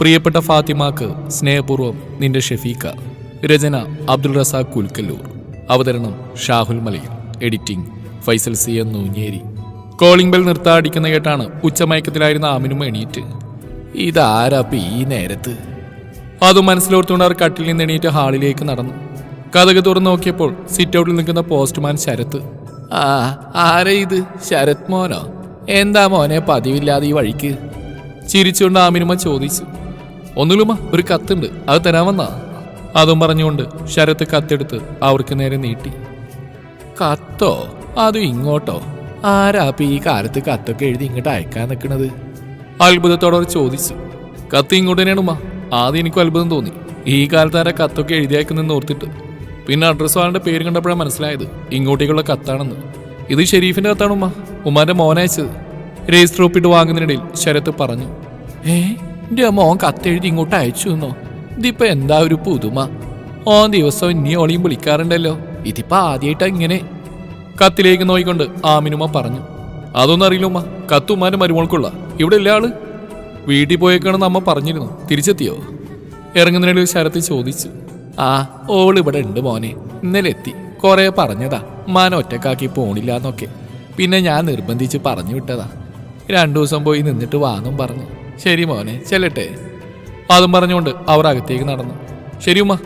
പ്രിയപ്പെട്ട ഫാത്തിമാക്ക് സ്നേഹപൂർവം നിന്റെ ഷെഫീക്ക രചന അബ്ദുൾ റസാഖ് കുൽക്കല്ലൂർ. അവതരണം Shahul Malayil. Editing Faisal C N Noonjeri. Calling bell നിർത്താടിക്കുന്ന കേട്ടാണ് ഉച്ചമയക്കത്തിലായിരുന്ന ആമിനും എണീറ്റ്. ഇതാരാ ഈ നേരത്ത്? അത് മനസ്സിലോർത്തുകൊണ്ട് അവർ കട്ടിൽ നിന്ന് എണീറ്റ് ഹാളിലേക്ക് നടന്നു. കഥക് തുറന്നു നോക്കിയപ്പോൾ സിറ്റ് ഔട്ടിൽ നിൽക്കുന്ന പോസ്റ്റ്മാൻ ശരത്ത്. ആ ആരാ ഇത്? ശരത് മോനോ? എന്താ മോനെ പതിവില്ലാതെ ഈ വഴിക്ക്? ചിരിച്ചുകൊണ്ട് ആമിനുമ ചോദിച്ചു. ഒന്നുമില്ലുമ്മ ഒരു കത്തുണ്ട്. അത് തരാമെന്നാ അതും പറഞ്ഞുകൊണ്ട് ശരത്ത് കത്തെടുത്ത് അവർക്ക് നേരെ നീട്ടി. കത്തോ? അതും ഇങ്ങോട്ടോ? ആരാപ്പ ഈ കാലത്ത് കത്തൊക്കെ എഴുതി ഇങ്ങോട്ട് അയക്കാൻ നിൽക്കണത് അത്ഭുതത്തോടെ അവർ ചോദിച്ചു. കത്ത് ഇങ്ങോട്ട് തന്നെയാണ് ഉമ്മ ആദ്യം എനിക്കും അത്ഭുതം തോന്നി. ഈ കാലത്ത് ആരാ കത്തൊക്കെ എഴുതി അയക്കുന്നെന്ന് ഓർത്തിട്ട്. പിന്നെ അഡ്രസ് ആളുടെ പേര് കണ്ടപ്പോഴാണ് മനസ്സിലായത് ഇങ്ങോട്ടേക്കുള്ള കത്താണെന്ന്. ഇത് ഷെരീഫിന്റെ കത്താണ് ഉമ്മ ഉമ്മാന്റെ മോനയച്ചത് രജിസ്റ്റർ ഒപ്പിട്ട് വാങ്ങുന്നതിനിടയിൽ ശരത്ത് പറഞ്ഞു. ഏ? എന്റെ മോൻ കത്തെഴുതി ഇങ്ങോട്ട് അയച്ചു എന്നോ? ഇതിപ്പോ എന്താ ഒരു പുതുമ? ഓ ദിവസം ഇനി ഓളിയും വിളിക്കാറുണ്ടല്ലോ. ഇതിപ്പോ ആദ്യമായിട്ടാ ഇങ്ങനെ. കത്തിലേക്ക് നോയിക്കൊണ്ട് ആമിനുമ്മ പറഞ്ഞു അതൊന്നും അറിയില്ല ഉമ്മ. കത്തുമ്മാന്റെ മരുമോൾക്കുള്ള. ഇവിടെ ഇല്ല ആൾ? വീട്ടിൽ പോയേക്കാണെന്ന് അമ്മ പറഞ്ഞിരുന്നു. തിരിച്ചെത്തിയോ? ഇറങ്ങുന്നതിനിടയിൽ ശരത്തിൽ ചോദിച്ചു ആ ഓൾ ഇവിടെ ഉണ്ട് മോനെ. ഇന്നലെ എത്തി. കുറെ പറഞ്ഞതാ. മാൻ ഒറ്റക്കാക്കി പോണില്ല എന്നൊക്കെ. പിന്നെ ഞാൻ നിർബന്ധിച്ച് പറഞ്ഞു വിട്ടതാ. രണ്ടു ദിവസം പോയി നിന്നിട്ട് വാന്നും പറഞ്ഞു. ശരി മോനെ ചെല്ലട്ടെ. അതും പറഞ്ഞുകൊണ്ട് അവർ അകത്തേക്ക് നടന്നു. ശരി ഉമ്മ.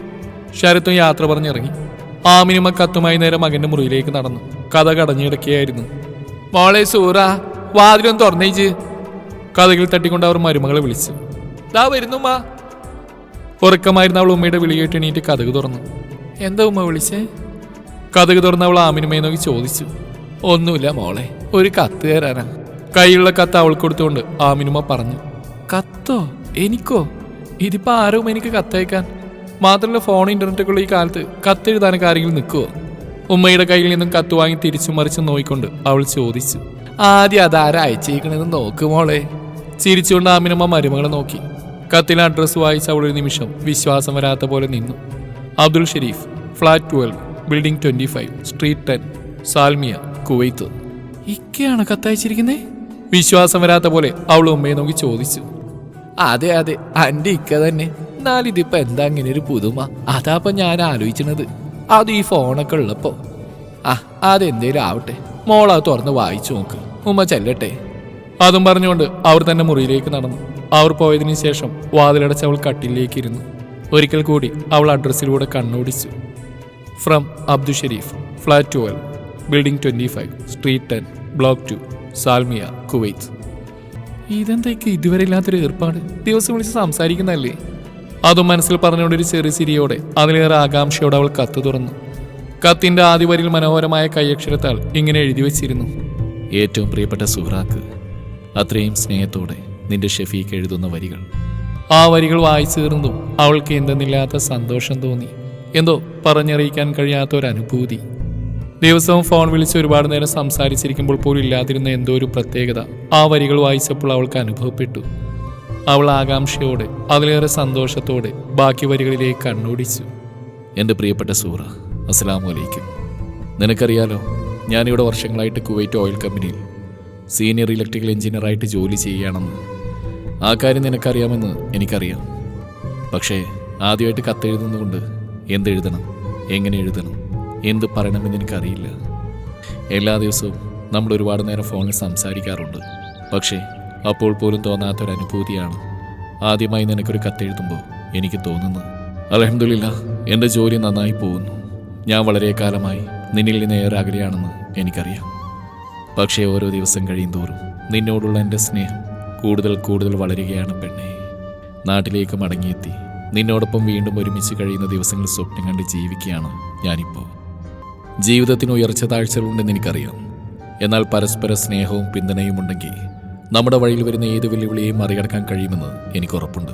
ശരത്തും യാത്ര പറഞ്ഞിറങ്ങി. ആമിനുമ്മ കത്തുമായി നേരെ മകന്റെ മുറിയിലേക്ക് നടന്നു. കഥ കടഞ്ഞിടക്കുകയായിരുന്നു മോളെ സൂറ വാതിലൊന്ന് തുറന്നേച്ച് കഥകിൽ തട്ടിക്കൊണ്ട് അവർ മരുമകളെ വിളിച്ചു. ദാ വരുന്നുമ്മ ഉറക്കമായിരുന്ന അവൾ ഉമ്മയുടെ വിളി കേട്ട് എണീറ്റ് കഥക് തുറന്നു. എന്താ ഉമ്മ വിളിച്ചേ? കഥക് തുറന്ന് അവൾ ആമിനുമയെ നോക്കി ചോദിച്ചു. ഒന്നുമില്ല മോളെ ഒരു കത്ത് തരാനാ. കൈയുള്ള കത്ത് അവൾ കൊടുത്തുകൊണ്ട് ആമിനുമ്മ പറഞ്ഞു. കത്തോ? എനിക്കോ? ഇതിപ്പോ ആരും എനിക്ക് കത്തയക്കാൻ? മാത്രമല്ല ഫോൺ ഇന്റർനെറ്റൊക്കെ ഉള്ള ഈ കാലത്ത് കത്തെഴുതാനൊക്കെ ആരെങ്കിലും നിൽക്കുമോ ഉമ്മയുടെ കയ്യിൽ നിന്നും കത്ത് വാങ്ങി തിരിച്ചു മറിച്ച് നോയിക്കൊണ്ട് അവൾ ചോദിച്ചു. ആദ്യം അതാരാ അയച്ചേക്കണെന്ന് നോക്ക് മോളെ. ചിരിച്ചുകൊണ്ട് ആമിനമ്മ മരുമകളെ നോക്കി. കത്തിലെ അഡ്രസ്സ് വായിച്ച അവൾ ഒരു നിമിഷം വിശ്വാസം വരാത്ത പോലെ നിന്നു. Abdul Sharif flat twelve building twenty five street ten Salmiya Kuwait. ഇക്കയാണ് കത്തയച്ചിരിക്കുന്നേ? വിശ്വാസം വരാത്ത പോലെ അവൾ ഉമ്മയെ നോക്കി ചോദിച്ചു. അതെ അതെ. അന്റെ ഇക്ക തന്നെ. എന്നാലിതിപ്പോ എന്താ ഇങ്ങനെ ഒരു പുതുമ? അതാപ്പൊ ഞാൻ ആലോചിക്കണത് അത് ഈ ഫോണൊക്കെ ഉള്ളപ്പോ. ആ അതെന്തേലും ആവട്ടെ. മോള തുറന്ന് വായിച്ചു നോക്ക്. ഉമ്മ ചെല്ലട്ടെ. അതും പറഞ്ഞുകൊണ്ട് അവർ തന്നെ മുറിയിലേക്ക് നടന്നു. അവർ പോയതിനു ശേഷം വാതിലടച്ച് അവൾ കട്ടിലേക്ക് ഇരുന്നു ഒരിക്കൽ കൂടി അവൾ അഡ്രസ്സിലൂടെ കണ്ണോടിച്ചു. From Abdu Sharif flat twelve building twenty five street ten block two Salmiya Kuwait. ഇതെന്തൊക്കെ ഇതുവരെ ഇല്ലാത്തൊരു ഏർപ്പാട്? ദിവസം വിളിച്ച് സംസാരിക്കുന്നതല്ലേ? അതും മനസ്സിൽ പറഞ്ഞുകൊണ്ട് ഒരു ചെറിയ ചിരിയോടെ അതിലേറെ ആകാംക്ഷയോടെ അവൾ കത്ത് തുറന്നു. കത്തിന്റെ ആദ്യ വരിയിൽ മനോഹരമായ കൈയക്ഷരത്താൽ ഇങ്ങനെ എഴുതി വച്ചിരുന്നു. ഏറ്റവും പ്രിയപ്പെട്ട സുഹ്റാക്ക് അത്രയും സ്നേഹത്തോടെ നിന്റെ ഷെഫീക്ക് എഴുതുന്ന വരികൾ. ആ വരികൾ വായിച്ചു തീർന്നതും അവൾക്ക് എന്തെന്നില്ലാത്ത സന്തോഷം തോന്നി. എന്തോ പറഞ്ഞറിയിക്കാൻ കഴിയാത്ത ഒരു അനുഭൂതി. ദിവസവും ഫോൺ വിളിച്ച് ഒരുപാട് നേരം സംസാരിച്ചിരിക്കുമ്പോൾ പോലും ഇല്ലാതിരുന്ന എന്തോ ഒരു പ്രത്യേകത ആ വരികൾ വായിച്ചപ്പോൾ അവൾക്ക് അനുഭവപ്പെട്ടു. അവൾ ആകാംക്ഷയോടെ അതിലേറെ സന്തോഷത്തോടെ ബാക്കി വരികളിലേക്ക് കണ്ണോടിച്ചു. എന്റെ പ്രിയപ്പെട്ട സൂറ അസ്സലാമു അലൈക്കും. നിനക്കറിയാലോ ഞാനിവിടെ വർഷങ്ങളായിട്ട് കുവൈറ്റ് ഓയിൽ കമ്പനിയിൽ സീനിയർ ഇലക്ട്രിക്കൽ എഞ്ചിനീയറായിട്ട് ജോലി ചെയ്യുകയാണെന്ന്. ആ കാര്യം നിനക്കറിയാമെന്ന് എനിക്കറിയാം. പക്ഷേ ആദ്യമായിട്ട് കത്തെഴുതുന്നതുകൊണ്ട് എന്തെഴുതണം എങ്ങനെ എഴുതണം? എന്ത് പറയണമെന്ന് എനിക്കറിയില്ല. എല്ലാ ദിവസവും നമ്മൾ ഒരുപാട് നേരം ഫോണിൽ സംസാരിക്കാറുണ്ട്. പക്ഷേ അപ്പോൾ പോലും തോന്നാത്തൊരു അനുഭൂതിയാണ് ആദ്യമായി നിനക്കൊരു കത്തെഴുതുമ്പോൾ എനിക്ക് തോന്നുന്നു അലഹമില്ല എന്റെ ജോലി നന്നായി പോകുന്നു. ഞാൻ വളരെ കാലമായി നിന്നിൽ നിന്ന് ഏറെ അകലെയാണെന്ന് എനിക്കറിയാം. പക്ഷേ ഓരോ ദിവസം കഴിയും തോറും നിന്നോടുള്ള എന്റെ സ്നേഹം കൂടുതൽ കൂടുതൽ വളരുകയാണ് പെണ്ണെ. നാട്ടിലേക്ക് മടങ്ങിയെത്തി. നിന്നോടൊപ്പം വീണ്ടും ഒരുമിച്ച് കഴിയുന്ന ദിവസങ്ങൾ സ്വപ്നം കണ്ട് ജീവിക്കുകയാണ് ഞാനിപ്പോൾ. ജീവിതത്തിന് ഉയർച്ച താഴ്ചകളുണ്ടെന്ന് എനിക്കറിയാം. എന്നാൽ പരസ്പര സ്നേഹവും പിന്തുണയും ഉണ്ടെങ്കിൽ നമ്മുടെ വഴിയിൽ വരുന്ന ഏത് വെല്ലുവിളിയെയും മറികടക്കാൻ കഴിയുമെന്ന് എനിക്ക് ഉറപ്പുണ്ട്.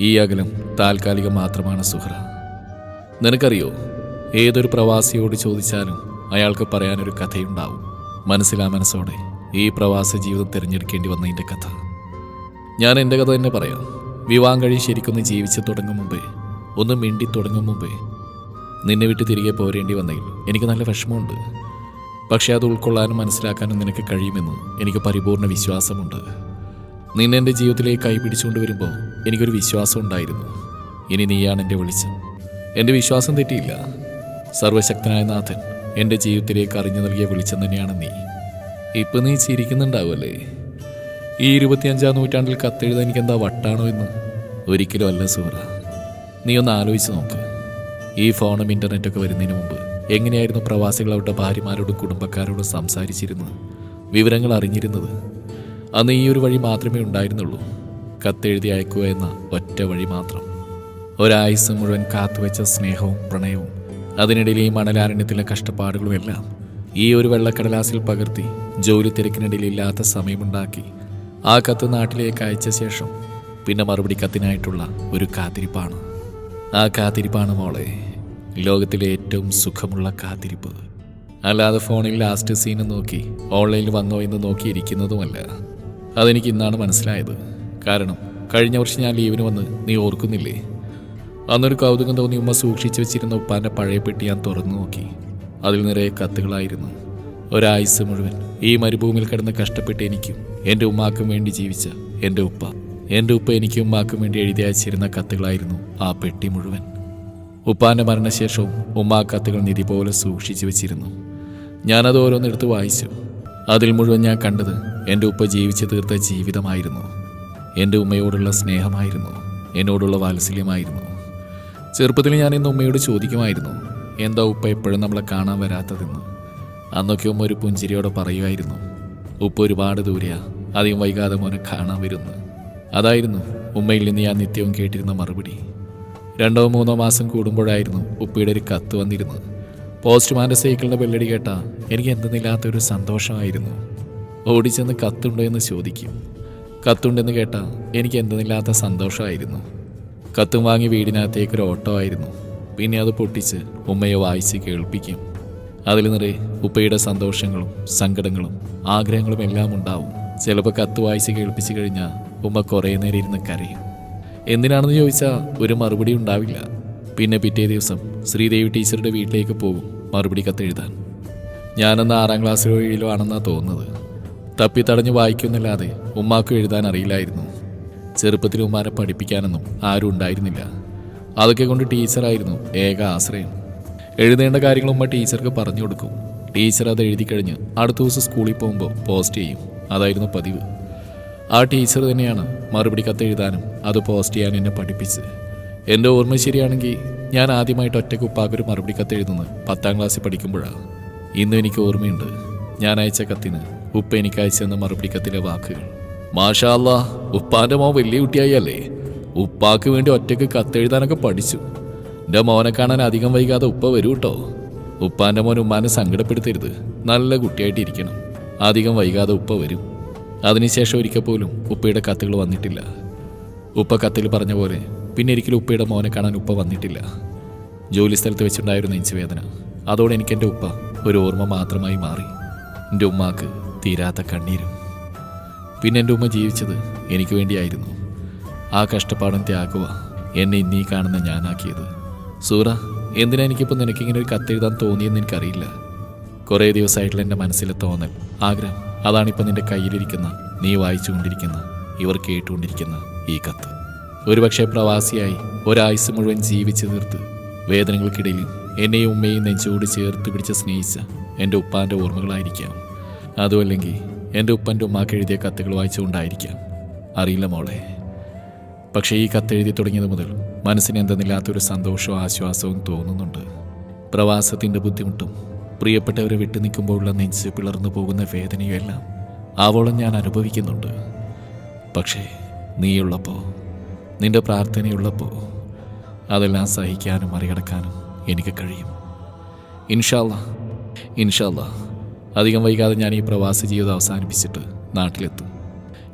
ഈ അകലം താൽക്കാലികം മാത്രമാണ് സുഹ്ര നിനക്കറിയോ ഏതൊരു പ്രവാസിയോട് ചോദിച്ചാലും അയാൾക്ക് പറയാനൊരു കഥയുണ്ടാവും. മനസ്സിലാ മനസ്സോടെ ഈ പ്രവാസ ജീവിതം തിരഞ്ഞെടുക്കേണ്ടി വന്നതിന്റെ കഥ. ഞാൻ എന്റെ കഥ തന്നെ പറയാം. വിവാഹം കഴിഞ്ഞ് ശരിക്കൊന്ന് ജീവിച്ചു തുടങ്ങും മുമ്പേ ഒന്ന് മിണ്ടി തുടങ്ങും മുമ്പേ നിന്നെ വിട്ട് തിരികെ പോരേണ്ടി വന്നതിൽ എനിക്ക് നല്ല വിഷമമുണ്ട്. പക്ഷേ അത് ഉൾക്കൊള്ളാനും മനസ്സിലാക്കാനും നിനക്ക് കഴിയുമെന്ന് എനിക്ക് പരിപൂർണ വിശ്വാസമുണ്ട്. നിന്നെ എന്റെ ജീവിതത്തിലേക്ക് കൈ പിടിച്ചുകൊണ്ട് വരുമ്പോൾ എനിക്കൊരു വിശ്വാസം ഉണ്ടായിരുന്നു. ഇനി നീയാണ് എന്റെ വെളിച്ചം. എന്റെ വിശ്വാസം തെറ്റിയില്ല. സർവശക്തനായ നാഥൻ എന്റെ ജീവിതത്തിലേക്ക് അറിഞ്ഞു നൽകിയ വെളിച്ചം തന്നെയാണ് നീ. ഇപ്പം നീ ചിരിക്കുന്നുണ്ടാവുമല്ലേ? ഈ ഇരുപത്തിയഞ്ചാം നൂറ്റാണ്ടിൽ കത്തെഴുതാൻ എനിക്ക് എന്താ വട്ടാണോ എന്ന്? ഒരിക്കലും അല്ല സൂറ. നീ ഒന്ന് ആലോചിച്ച് നോക്ക്. ഈ ഫോണും ഇന്റർനെറ്റൊക്കെ വരുന്നതിന് മുമ്പ് എങ്ങനെയായിരുന്നു പ്രവാസികൾ അവരുടെ ഭാര്യമാരോടും കുടുംബക്കാരോടും സംസാരിച്ചിരുന്നത്? വിവരങ്ങൾ അറിഞ്ഞിരുന്നത്? അന്ന് ഈ ഒരു വഴി മാത്രമേ ഉണ്ടായിരുന്നുള്ളൂ. കത്തെഴുതി അയക്കുക എന്ന ഒറ്റ വഴി മാത്രം. ഒരായുസ് മുഴുവൻ കാത്തുവെച്ച സ്നേഹവും പ്രണയവും അതിനിടയിൽ ഈ മണലാരണ്യത്തിലെ കഷ്ടപ്പാടുകളും എല്ലാം ഈ ഒരു വെള്ളക്കടലാസിൽ പകർത്തി ജോലി തിരക്കിനിടയിൽ ഇല്ലാത്ത സമയമുണ്ടാക്കി ആ കത്ത് നാട്ടിലേക്ക് അയച്ച ശേഷം പിന്നെ മറുപടി കത്തിനായിട്ടുള്ള ഒരു കാത്തിരിപ്പാണ്. ആ കാത്തിരിപ്പാണ് മോളെ. ലോകത്തിലെ ഏറ്റവും സുഖമുള്ള കാത്തിരിപ്പ്. അല്ലാതെ ഫോണിൽ ലാസ്റ്റ് സീന് നോക്കി ഓൺലൈനിൽ വന്നോ എന്ന് നോക്കിയിരിക്കുന്നതുമല്ല അതെനിക്ക് ഇന്നാണ് മനസ്സിലായത്. കാരണം കഴിഞ്ഞ വർഷം ഞാൻ ലീവിന് വന്ന് നീ ഓർക്കുന്നില്ലേ? അന്നൊരു കൗതുകം തോന്നി ഉമ്മ സൂക്ഷിച്ചു വെച്ചിരുന്ന ഉപ്പാന്റെ പഴയ പെട്ടി ഞാൻ തുറന്നു നോക്കി. അതിൽ നിറയെ കത്തുകളായിരുന്നു. ഒരായുസ് മുഴുവൻ ഈ മരുഭൂമിയിൽ കിടന്ന് കഷ്ടപ്പെട്ട് എനിക്കും എന്റെ ഉമ്മാക്കും വേണ്ടി ജീവിച്ച എന്റെ ഉപ്പ. എന്റെ ഉപ്പ എനിക്ക് ഉമ്മാക്കും വേണ്ടി എഴുതി അയച്ചിരുന്ന കത്തുകളായിരുന്നു ആ പെട്ടി മുഴുവൻ. ഉപ്പാന്റെ മരണശേഷവും ഉമ്മ ആ കത്തുകൾ നിധി പോലെ സൂക്ഷിച്ചു വെച്ചിരുന്നു. ഞാനത് ഓരോന്നെടുത്ത് വായിച്ചു. അതിൽ മുഴുവൻ ഞാൻ കണ്ടത് എന്റെ ഉപ്പ ജീവിച്ചു തീർത്ത ജീവിതമായിരുന്നു. എന്റെ ഉമ്മയോടുള്ള സ്നേഹമായിരുന്നു. എന്നോടുള്ള വാത്സല്യമായിരുന്നു. ചെറുപ്പത്തിൽ ഞാൻ ഇന്ന് ഉമ്മയോട് ചോദിക്കുമായിരുന്നു എന്താ ഉപ്പ എപ്പോഴും നമ്മളെ കാണാൻ വരാത്തതെന്ന്? അന്നൊക്കെ ഉമ്മ ഒരു പുഞ്ചിരിയോടെ പറയുമായിരുന്നു ഉപ്പ ഒരുപാട് ദൂരെയാ അധികം വൈകാതെ മോനെ കാണാൻ വരുന്നു. അതായിരുന്നു ഉമ്മയിൽ നിന്ന് ഞാൻ നിത്യവും കേട്ടിരുന്ന മറുപടി. രണ്ടോ മൂന്നോ മാസം കൂടുമ്പോഴായിരുന്നു ഉപ്പയുടെ ഒരു കത്ത് വന്നിരുന്നത്. പോസ്റ്റ്മാന്റെ സൈക്കിളിന്റെ ബെല്ലടി കേട്ട എനിക്ക് എന്തെന്നില്ലാത്തൊരു സന്തോഷമായിരുന്നു. ഓടിച്ചെന്ന് കത്തുണ്ടോ എന്ന് ചോദിക്കും. കത്തുണ്ടെന്ന് കേട്ട എനിക്ക് എന്തെന്നില്ലാത്ത സന്തോഷമായിരുന്നു. കത്തും വാങ്ങി വീടിനകത്തേക്ക് ഒരു ഓട്ടോ ആയിരുന്നു. പിന്നെ അത് പൊട്ടിച്ച് ഉമ്മയെ വായിച്ച് കേൾപ്പിക്കും. അതിൽ നിറയെ ഉപ്പയുടെ സന്തോഷങ്ങളും സങ്കടങ്ങളും ആഗ്രഹങ്ങളും എല്ലാം ഉണ്ടാവും. ചിലപ്പോൾ കത്ത് വായിച്ച് കേൾപ്പിച്ച് കഴിഞ്ഞാൽ ഉമ്മ കുറേ നേരം ഇരുന്ന് കരയും. എന്തിനാണെന്ന് ചോദിച്ചാൽ ഒരു മറുപടി ഉണ്ടാവില്ല. പിന്നെ പിറ്റേ ദിവസം ശ്രീദേവി ടീച്ചറുടെ വീട്ടിലേക്ക് പോകും മറുപടി കത്തെഴുതാൻ. ഞാനന്ന് ആറാം ക്ലാസ്സിലോ ഏഴിലോ ആണെന്നാണ് തോന്നുന്നത്. തപ്പിത്തടഞ്ഞ് വായിക്കുന്നില്ലാതെ ഉമ്മാക്കും എഴുതാൻ അറിയില്ലായിരുന്നു. ചെറുപ്പത്തിൽ ഉമ്മാരെ പഠിപ്പിക്കാനൊന്നും ആരും ഉണ്ടായിരുന്നില്ല. അതൊക്കെ കൊണ്ട് ടീച്ചറായിരുന്നു ഏക ആശ്രയം എഴുതേണ്ട കാര്യങ്ങൾ ഉമ്മ ടീച്ചർക്ക് പറഞ്ഞു കൊടുക്കും. ടീച്ചർ അത് എഴുതി കഴിഞ്ഞ് അടുത്ത ദിവസം സ്കൂളിൽ പോകുമ്പോൾ പോസ്റ്റ് ചെയ്യും. അതായിരുന്നു പതിവ്. ആ ടീച്ചർ തന്നെയാണ് മറുപടി കത്തെഴുതാനും അത് പോസ്റ്റ് ചെയ്യാനും എന്നെ പഠിപ്പിച്ചത്. എന്റെ ഓർമ്മ ശരിയാണെങ്കിൽ ഞാൻ ആദ്യമായിട്ട് ഒറ്റയ്ക്ക് ഉപ്പാക്കൊരു മറുപടി കത്തെഴുതുന്നത് പത്താം ക്ലാസ്സിൽ പഠിക്കുമ്പോഴാണ് ഇന്നും എനിക്ക് ഓർമ്മയുണ്ട്. ഞാൻ അയച്ച കത്തിന് ഉപ്പ എനിക്ക് അയച്ചെന്ന മറുപടി കത്തിലെ വാക്കുകൾ മാഷാ അല്ലാ ഉപ്പാന്റെ മോൻ വലിയ കുട്ടിയായല്ലേ. ഉപ്പാക്ക് വേണ്ടി ഒറ്റയ്ക്ക് കത്തെഴുതാനൊക്കെ പഠിച്ചു. എന്റെ മോനെ കാണാൻ അധികം വൈകാതെ ഉപ്പ വരൂ കേട്ടോ ഉപ്പാന്റെ മോൻ ഉമ്മാനെ സങ്കടപ്പെടുത്തരുത്. നല്ല കുട്ടിയായിട്ടിരിക്കണം. അധികം വൈകാതെ ഉപ്പ വരും. അതിനുശേഷം ഒരിക്കൽ പോലും ഉപ്പയുടെ കത്തുകൾ വന്നിട്ടില്ല. ഉപ്പ കത്തിൽ പറഞ്ഞ പോലെ പിന്നെ ഒരിക്കലും ഉപ്പയുടെ മോനെ കാണാൻ ഉപ്പ വന്നിട്ടില്ല. ജോലി സ്ഥലത്ത് വെച്ചിട്ടുണ്ടായിരുന്ന നെഞ്ചുവേദന അതോടെ എനിക്ക് എന്റെ ഉപ്പ ഒരു ഓർമ്മ മാത്രമായി മാറി. എന്റെ ഉമ്മാക്ക് തീരാത്ത കണ്ണീരും. പിന്നെ എന്റെ ഉമ്മ ജീവിച്ചത് എനിക്ക് വേണ്ടിയായിരുന്നു. ആ കഷ്ടപ്പാടും ത്യാഗവ എന്നെ ഇന്നീ കാണുന്ന ഞാനാക്കിയത്. സൂറ എന്തിനാ എനിക്കിപ്പോൾ നിനക്കിങ്ങനെ ഒരു കത്തെഴുതാൻ തോന്നിയെന്ന് എനിക്കറിയില്ല. കുറേ ദിവസമായിട്ടുള്ള എന്റെ മനസ്സിലെ തോന്നൽ ആഗ്രഹം അതാണിപ്പോൾ നിന്റെ കയ്യിലിരിക്കുന്ന നീ വായിച്ചുകൊണ്ടിരിക്കുന്ന ഇവർ കേട്ടുകൊണ്ടിരിക്കുന്ന ഈ കത്ത്. ഒരുപക്ഷെ പ്രവാസിയായി ഒരായുസ് മുഴുവൻ ജീവിച്ചു തീർത്ത് വേദനകൾക്കിടയിൽ എന്നെയും ഉമ്മയും നെഞ്ചോട് ചേർത്ത് പിടിച്ച് സ്നേഹിച്ച എന്റെ ഉപ്പാന്റെ ഓർമ്മകളായിരിക്കാം. അതുമല്ലെങ്കിൽ എന്റെ ഉപ്പന്റെ ഉമ്മാക്ക് എഴുതിയ കത്തുകൾ വായിച്ചുകൊണ്ടായിരിക്കാം. അറിയില്ല മോളെ. പക്ഷേ ഈ കത്ത് കത്തെഴുതി തുടങ്ങിയത് മുതൽ മനസ്സിന് എന്തെന്നില്ലാത്തൊരു സന്തോഷവും ആശ്വാസവും തോന്നുന്നുണ്ട്. പ്രവാസത്തിന്റെ ബുദ്ധിമുട്ടും പ്രിയപ്പെട്ടവരെ വിട്ടു നിൽക്കുമ്പോഴുള്ള നെഞ്ച് പിളർന്നു പോകുന്ന വേദനയും എല്ലാം ആവോളം ഞാൻ അനുഭവിക്കുന്നുണ്ട്. പക്ഷേ നീയുള്ളപ്പോൾ നിന്റെ പ്രാർത്ഥനയുള്ളപ്പോൾ അതെല്ലാം സഹിക്കാനും മറികടക്കാനും എനിക്ക് കഴിയും. ഇൻഷാല്ല ഇൻഷാല്ല. അധികം വൈകാതെ ഞാൻ ഈ പ്രവാസി ജീവിതം അവസാനിപ്പിച്ചിട്ട് നാട്ടിലെത്തും.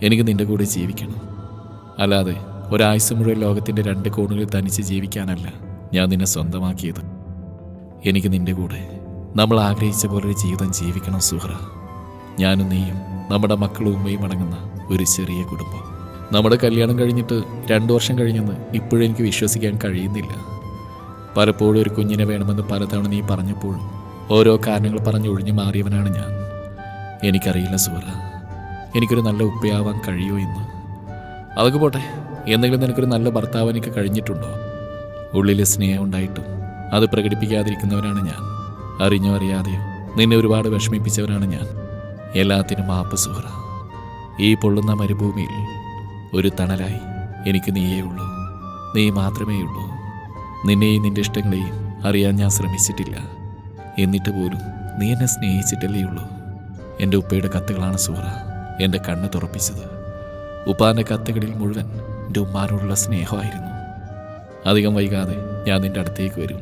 എനിക്ക് നിന്റെ കൂടെ ജീവിക്കണം. അല്ലാതെ ഒരാഴ്ച മുഴുവൻ ലോകത്തിന്റെ രണ്ട് കോണുകളിൽ തനിച്ച് ജീവിക്കാനല്ല ഞാൻ നിന്നെ സ്വന്തമാക്കിയത്. എനിക്ക് നിന്റെ കൂടെ നമ്മൾ ആഗ്രഹിച്ച പോലെ ഒരു ജീവിതം ജീവിക്കണം സുഹ്ര ഞാനും നീയും നമ്മുടെ മക്കളും ഉമ്മയും അടങ്ങുന്ന ഒരു ചെറിയ കുടുംബം. നമ്മുടെ കല്യാണം കഴിഞ്ഞിട്ട് രണ്ടു വർഷം കഴിഞ്ഞെന്ന് ഇപ്പോഴും എനിക്ക് വിശ്വസിക്കാൻ കഴിയുന്നില്ല. പലപ്പോഴും ഒരു കുഞ്ഞിനെ വേണമെന്ന് പലതവണ നീ പറഞ്ഞപ്പോഴും ഓരോ കാരണങ്ങൾ പറഞ്ഞ് ഒഴിഞ്ഞു മാറിയവനാണ് ഞാൻ. എനിക്കറിയില്ല സുഹ്ര എനിക്കൊരു നല്ല ഉപ്പയാവാൻ കഴിയുമോ എന്ന് അതൊക്കെ പോട്ടെ. എന്തെങ്കിലും നിനക്കൊരു നല്ല ഭർത്താവ് എനിക്ക് കഴിഞ്ഞിട്ടുണ്ടോ? ഉള്ളിൽ സ്നേഹം ഉണ്ടായിട്ടും അത് പ്രകടിപ്പിക്കാതിരിക്കുന്നവനാണ് ഞാൻ. അറിഞ്ഞോ അറിയാതെയോ നിന്നെ ഒരുപാട് വിഷമിപ്പിച്ചവരാണ് ഞാൻ. എല്ലാത്തിനും മാപ്പ് സുഹറ. ഈ പൊള്ളുന്ന മരുഭൂമിയിൽ ഒരു തണലായി എനിക്ക് നീയേ ഉള്ളൂ. നീ മാത്രമേ ഉള്ളൂ. നിന്നെയും നിന്റെ ഇഷ്ടങ്ങളെയും അറിയാൻ ഞാൻ ശ്രമിച്ചിട്ടില്ല. എന്നിട്ട് പോലും നീ എന്നെ സ്നേഹിച്ചിട്ടല്ലേ ഉള്ളൂ. എന്റെ ഉപ്പയുടെ കത്തുകളാണ് സൂറ എന്റെ കണ്ണ് തുറപ്പിച്ചത്. ഉപ്പാന്റെ കത്തുകളിൽ മുഴുവൻ എന്റെ ഉമ്മാനോടുള്ള സ്നേഹമായിരുന്നു. അധികം വൈകാതെ ഞാൻ നിന്റെ അടുത്തേക്ക് വരും.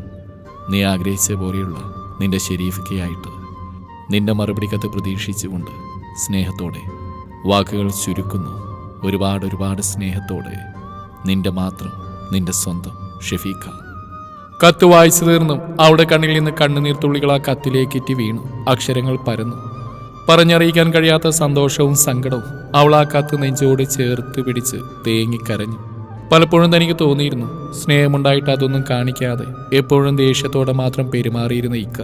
നീ ആഗ്രഹിച്ച പോലെയുള്ള നിന്റെ ശരീഫിക്കയായിട്ട് നിന്റെ മറുപടി കത്ത് പ്രതീക്ഷിച്ചുകൊണ്ട് സ്നേഹത്തോടെ. വാക്കുകൾ ചുരുക്കുന്നു. ഒരുപാട് ഒരുപാട് സ്നേഹത്തോടെ. നിന്റെ മാത്രം നിന്റെ സ്വന്തം ഷെഫീഖ. കത്ത് വായിച്ചു തീർന്നും. അവിടെ കണ്ണിൽ നിന്ന് കണ്ണുനീർ തുള്ളികൾ ആ കത്തിലേക്കിറ്റി വീണു. അക്ഷരങ്ങൾ പരന്നു. പറഞ്ഞറിയിക്കാൻ കഴിയാത്ത സന്തോഷവും സങ്കടവും അവൾ ആ കത്ത് നെഞ്ചോട് ചേർത്ത് പിടിച്ച് തേങ്ങിക്കരഞ്ഞു പലപ്പോഴും തനിക്ക് തോന്നിയിരുന്നു സ്നേഹമുണ്ടായിട്ട് അതൊന്നും കാണിക്കാതെ എപ്പോഴും ദേഷ്യത്തോടെ മാത്രം പെരുമാറിയിരുന്ന ഇക്ക.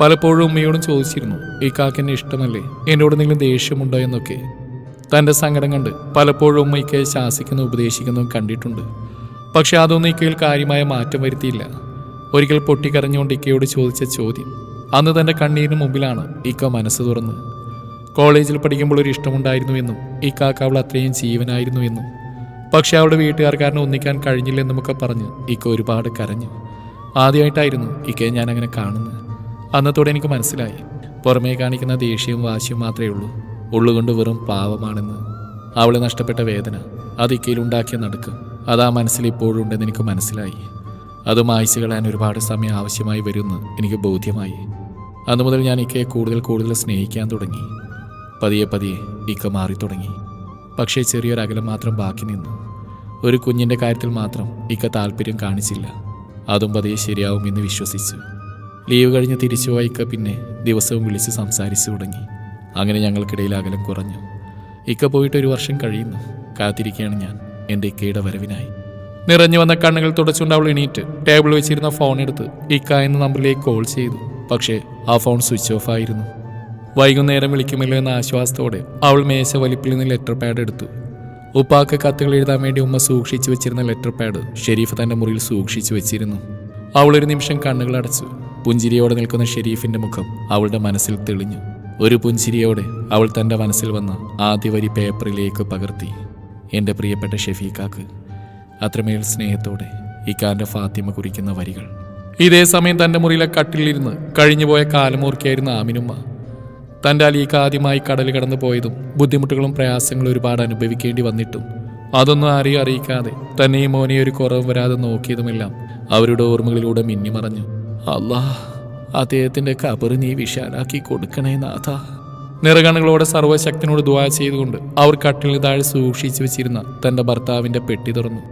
പലപ്പോഴും ഉമ്മയോടും ചോദിച്ചിരുന്നു ഇക്കാക്ക് എന്നെ ഇഷ്ടമല്ലേ? എന്നോട് നിങ്ങൾ ദേഷ്യമുണ്ടോ? എന്നൊക്കെ. തന്റെ സങ്കടം കണ്ട് പലപ്പോഴും ഉമ്മ ഇക്കയെ ശാസിക്കുന്നു ഉപദേശിക്കുന്നു കണ്ടിട്ടുണ്ട്. പക്ഷെ അതൊന്നും ഇക്കയിൽ കാര്യമായ മാറ്റം വരുത്തിയില്ല. ഒരിക്കൽ പൊട്ടിക്കരഞ്ഞുകൊണ്ട് ഇക്കയോട് ചോദിച്ച ചോദ്യം അന്ന് തന്റെ കണ്ണീരിന് മുമ്പിലാണ് ഇക്ക മനസ്സ് തുറന്ന് കോളേജിൽ പഠിക്കുമ്പോൾ ഒരു ഇഷ്ടമുണ്ടായിരുന്നു എന്നും ഇക്കാക്ക് അവൾ അത്രയും ജീവനായിരുന്നുവെന്നും പക്ഷെ അവളുടെ വീട്ടുകാർക്കാരനെ ഒന്നിക്കാൻ കഴിഞ്ഞില്ലെന്നുമൊക്കെ പറഞ്ഞ്. ഇക്ക ഒരുപാട് കരഞ്ഞു. ആദ്യമായിട്ടായിരുന്നു ഇക്കയെ ഞാൻ അങ്ങനെ കാണുന്നത്. അന്നത്തോടെ എനിക്ക് മനസ്സിലായി. പുറമേ കാണിക്കുന്ന ദേഷ്യവും വാശിയും മാത്രമേ ഉള്ളൂ. ഉള്ളുകൊണ്ട് വെറും പാവമാണെന്ന്. അവളെ നഷ്ടപ്പെട്ട വേദന. അത് ഇക്കയിലുണ്ടാക്കിയ നടക്ക്. അത് ആ മനസ്സിൽ ഇപ്പോഴും ഉണ്ടെന്ന് എനിക്ക് മനസ്സിലായി. അത് മായ്ച്ചു കളയാൻ ഒരുപാട് സമയം ആവശ്യമായി വരുമെന്ന് എനിക്ക് ബോധ്യമായി. അന്നു മുതൽ ഞാൻ ഇക്കയെ കൂടുതൽ കൂടുതൽ സ്നേഹിക്കാൻ തുടങ്ങി. പതിയെ പതിയെ ഇക്ക മാറി തുടങ്ങി പക്ഷേ ചെറിയൊരകലം മാത്രം ബാക്കി നിന്നു. ഒരു കുഞ്ഞിന്റെ കാര്യത്തിൽ മാത്രം ഇക്ക താല്പര്യം കാണിച്ചില്ല. അതും പതിയെ ശരിയാവുമെന്ന് വിശ്വസിച്ചു. ലീവ് കഴിഞ്ഞ് തിരിച്ചു ഇക്ക പിന്നെ ദിവസവും വിളിച്ച് സംസാരിച്ചു തുടങ്ങി. അങ്ങനെ ഞങ്ങൾക്കിടയിൽ അകലം കുറഞ്ഞു. ഇക്ക പോയിട്ട് ഒരു വർഷം കഴിയുന്നു. കാത്തിരിക്കുകയാണ് ഞാൻ. എന്റെ ഇക്കയുടെ വരവിനായി. നിറഞ്ഞു വന്ന കണ്ണുകൾ തുടച്ചുകൊണ്ട് അവൾ എണീറ്റ് ടേബിൾ വെച്ചിരുന്ന ഫോൺ എടുത്ത് ഇക്ക എന്ന നമ്പറിലേക്ക് കോൾ ചെയ്തു. പക്ഷേ ആ ഫോൺ സ്വിച്ച് ഓഫ് ആയിരുന്നു. വൈകുന്നേരം വിളിക്കുമല്ലോ എന്ന ആശ്വാസത്തോടെ അവൾ മേശ വലിപ്പിൽ നിന്ന് ലെറ്റർ പാഡ് എടുത്തു. ഉപ്പാക്ക് കത്തുകൾ എഴുതാൻ വേണ്ടി ഉമ്മ സൂക്ഷിച്ചു വെച്ചിരുന്ന ലെറ്റർ പാഡ് ഷെരീഫ് തന്റെ മുറിയിൽ സൂക്ഷിച്ചു വെച്ചിരുന്നു. അവൾ ഒരു നിമിഷം കണ്ണുകൾ അടച്ചു. പുഞ്ചിരിയോടെ നിൽക്കുന്ന ഷെരീഫിന്റെ മുഖം അവളുടെ മനസ്സിൽ തെളിഞ്ഞു. ഒരു പുഞ്ചിരിയോടെ അവൾ തന്റെ മനസ്സിൽ വന്ന ആദ്യ വരി പേപ്പറിലേക്ക് പകർത്തി. എന്റെ പ്രിയപ്പെട്ട ഷെഫീഖാക്ക് അത്രമേൽ സ്നേഹത്തോടെ ഇക്കാന്റെ ഫാത്തിമ കുറിക്കുന്ന വരികൾ. ഇതേ സമയം തന്റെ മുറിയിലെ കട്ടിലിരുന്ന് കഴിഞ്ഞുപോയ കാലമോർക്കിയായിരുന്ന ആമിനുമ്മ തന്റെ അലിക്ക് ആദ്യമായി കടൽ കടന്നു പോയതും ബുദ്ധിമുട്ടുകളും പ്രയാസങ്ങളും ഒരുപാട് അനുഭവിക്കേണ്ടി വന്നിട്ടും അതൊന്നും ആരെയും അറിയിക്കാതെ തന്നെയും മോനെ ഒരു കുറവ് വരാതെ നോക്കിയതുമെല്ലാം അവരുടെ ഓർമ്മകളിലൂടെ മിന്നിമറഞ്ഞു. അല്ലാ അദ്ദേഹത്തിന്റെ കബറ് നീ വിശാലാക്കി കൊടുക്കണേ നാഥ. നിറകണുകളോടെ സർവശക്തിനോട് ദുവാ ചെയ്തുകൊണ്ട് അവർ കട്ടിലിന് താഴെ സൂക്ഷിച്ചു വെച്ചിരുന്ന തന്റെ ഭർത്താവിന്റെ പെട്ടി തുറന്നു.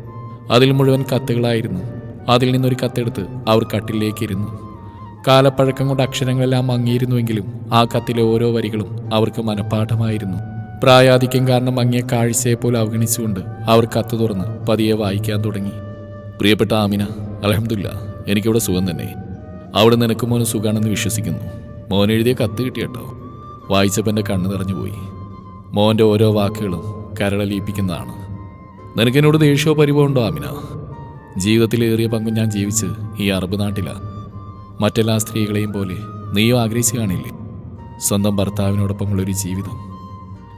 അതിൽ മുഴുവൻ കത്തുകളായിരുന്നു. അതിൽ നിന്നൊരു കത്തെടുത്ത് അവർ കട്ടിലേക്ക് ഇരുന്നു കാലപ്പഴക്കം കൊണ്ട് അക്ഷരങ്ങളെല്ലാം മങ്ങിയിരുന്നുവെങ്കിലും ആ കത്തിലെ ഓരോ വരികളും അവർക്ക് മനഃപ്പാഠമായിരുന്നു. പ്രായാധിക്യം കാരണം മങ്ങിയ കാഴ്ചയെ പോലെ അവഗണിച്ചുകൊണ്ട് അവർ കത്ത് തുറന്ന് പതിയെ വായിക്കാൻ തുടങ്ങി. പ്രിയപ്പെട്ട ആമിന അലഹമില്ല എനിക്കിവിടെ സുഖം തന്നെ. അവിടെ നിനക്ക് മോന് സുഖാണെന്ന് വിശ്വസിക്കുന്നു. മോൻ എഴുതിയ കത്ത് കിട്ടിയട്ടോ? വായിച്ചപ്പോൾ എന്റെ കണ്ണ് നിറഞ്ഞുപോയി. മോന്റെ ഓരോ വാക്കുകളും കരളലിയിപ്പിക്കുന്നതാണ്. നിനക്കെന്നോട് ദേഷ്യമോ പരിഭവമുണ്ടോ ആമിന? ജീവിതത്തിലേറിയ പങ്കും ഞാൻ ജീവിച്ച് ഈ അറബ് നാട്ടിലാണ് മറ്റെല്ലാ സ്ത്രീകളെയും പോലെ നീയോ ആഗ്രഹിച്ചു കാണില്ലേ സ്വന്തം ഭർത്താവിനോടൊപ്പമുള്ളൊരു ജീവിതം.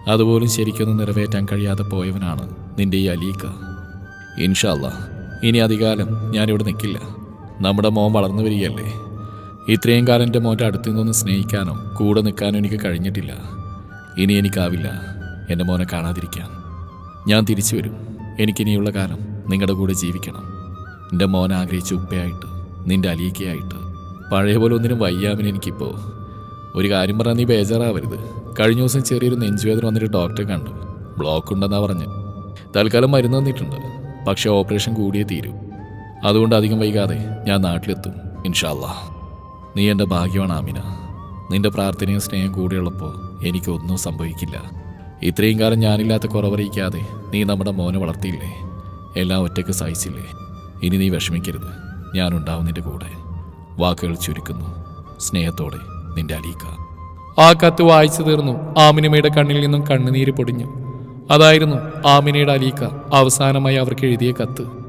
അതുപോലും ശരിക്കൊന്നും നിറവേറ്റാൻ കഴിയാതെ പോയവനാണ് നിന്റെ ഈ അലീക്ക ഇൻഷാല്ല ഇനി അധികാലം ഞാനിവിടെ നിൽക്കില്ല നമ്മുടെ മോൻ വളർന്നു വരികയല്ലേ? ഇത്രയും കാലം എന്റെ മോന്റെ അടുത്തു നിന്നൊന്ന് സ്നേഹിക്കാനോ കൂടെ നിൽക്കാനോ എനിക്ക് കഴിഞ്ഞിട്ടില്ല. ഇനി എനിക്കാവില്ല എന്റെ മോനെ കാണാതിരിക്കാൻ. ഞാൻ തിരിച്ചു വരും. എനിക്കിനിയുള്ള കാലം നിങ്ങളുടെ കൂടെ ജീവിക്കണം. എന്റെ മോൻ ആഗ്രഹിച്ച ഉപ്പയായിട്ട് നിന്റെ അലീക്കയായിട്ട് പഴയ പോലെ ഒന്നിനും വയ്യാമിന് എനിക്കിപ്പോൾ ഒരു കാര്യം പറഞ്ഞാൽ നീ ബേജാറാവരുത്. കഴിഞ്ഞ ദിവസം ചെറിയൊരു നെഞ്ചുവേദന വന്നിട്ട് ഡോക്ടറെ കണ്ടു. ബ്ലോക്ക് ഉണ്ടെന്നാ പറഞ്ഞ്. തൽക്കാലം മരുന്ന് തന്നിട്ടുണ്ട്. പക്ഷേ ഓപ്പറേഷൻ കൂടിയേ തീരൂ. അതുകൊണ്ട് അധികം വൈകാതെ ഞാൻ നാട്ടിലെത്തും ഇൻഷാല്ലാ. നീ എന്റെ ഭാഗ്യമാണ് ആമിന. നിന്റെ പ്രാർത്ഥനയും സ്നേഹം കൂടെയുള്ളപ്പോൾ എനിക്കൊന്നും സംഭവിക്കില്ല. ഇത്രയും കാലം ഞാനില്ലാത്ത കുറവറിയിക്കാതെ നീ നമ്മുടെ മോനെ വളർത്തിയില്ലേ? എല്ലാം ഒറ്റയ്ക്ക് സഹിച്ചില്ലേ? ഇനി നീ വിഷമിക്കരുത്. ഞാനുണ്ടാവും നിന്റെ കൂടെ. വാക്കുകൾ ചുരുക്കുന്നു. സ്നേഹത്തോടെ നിന്റെ അലീക്ക. ആ കത്ത് വായിച്ചു തീർന്നു. ആമിനിമയുടെ കണ്ണിൽ നിന്നും കണ്ണുനീര് പൊടിഞ്ഞു. അതായിരുന്നു ആമിനയുടെ അലീക്ക അവസാനമായി അവർക്ക് എഴുതിയ കത്ത്.